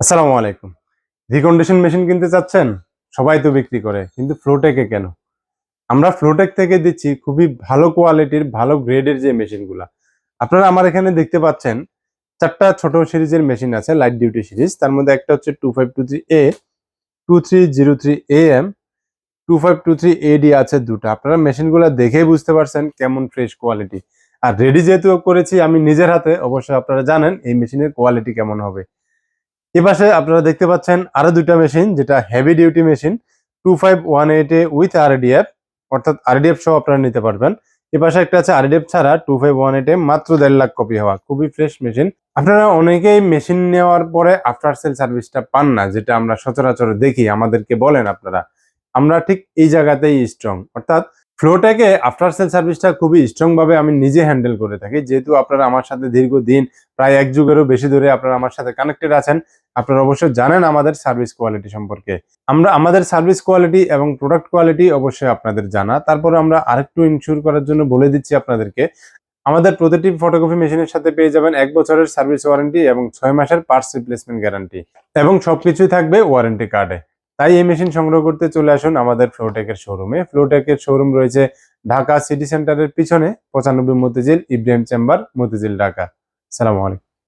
আসসালামু আলাইকুম। Recondition machine কিনতে চাচ্ছেন? সবাই তো বিক্রি করে, কিন্তু ফ্লোটেকে কেন? আমরা ফ্লোটেক থেকে দিচ্ছি খুবই ভালো কোয়ালিটির ভালো গ্রেডের যে মেশিনগুলা আপনারা আমার এখানে দেখতে পাচ্ছেন, চারটা ছোট সিরিজের মেশিন আছে লাইট ডিউটি সিরিজ। তার মধ্যে একটা হচ্ছে two five two three A two three zero three A M two five two three A D আছে দুটো। আপনারা মেশিনগুলো দেখেই বুঝতে পারছেন কেমন ফ্রেশ কোয়ালিটি আর রেডি যেহেতু করেছি আমি নিজের হাতে, অবশ্যই আপনারা জানেন এই মেশিনের কোয়ালিটি কেমন হবে। এ পাশে আপনারা দেখতে পাচ্ছেন আরও দুইটা মেশিন যেটা heavy duty machine two five one eight A with RDF অর্থাৎ আরডিএফ সহ আপনারা নিতে পারবেন। এ পাশে একটা আছে আরডিএফ ছাড়া two five one eight A মাত্র দেড় লাখ কপি হওয়া, খুবই ফ্রেশ মেশিন আপনারা অনেকেই মেশিন নেওয়ার পরে আফটার সেল সার্ভিসটা পান না, যেটা আমরা সচরাচর দেখি, আমাদেরকে বলেন আপনারা। আমরা ঠিক এই জায়গাতেই স্ট্রং অর্থাৎ ফ্লোটাকে আফটার সেল সার্ভিসটা খুবই স্ট্রং ভাবে আমি নিজে হ্যান্ডেল করে থাকি। যেহেতু আপনারা আমার সাথে দীর্ঘদিন, প্রায় এক যুগেরও বেশি ধরে আপনারা আমার সাথে কানেক্টেড আছেন, আপনারা অবশ্যই জানেন আমাদের সার্ভিস কোয়ালিটি সম্পর্কে। আমরা, আমাদের সার্ভিস কোয়ালিটি এবং প্রোডাক্ট কোয়ালিটি অবশ্যই আপনাদের জানা। তারপরে আমরা আরেকটু ইনশিওর করার জন্য বলে দিচ্ছি আপনাদেরকে, আমাদের প্রতিটি ফটোকপি মেশিনের সাথে পেয়ে যাবেন এক বছরের সার্ভিস ওয়ারেন্টি এবং ছয় মাসের পার্টস রিপ্লেসমেন্ট গ্যারান্টি এবং সবকিছুই থাকবে ওয়ারেন্টি কার্ডে তাই এই মেশিন সংগ্রহ করতে চলে আসুন আমাদের ফ্লোটেকের শোরুমে ফ্লোটেকের শোরুম রয়েছে ঢাকা সিটি সেন্টারের পিছনে, পঁচানব্বই মতিঝিল ইব্রাহিম চেম্বার মতিঝিল, ঢাকা। সালাম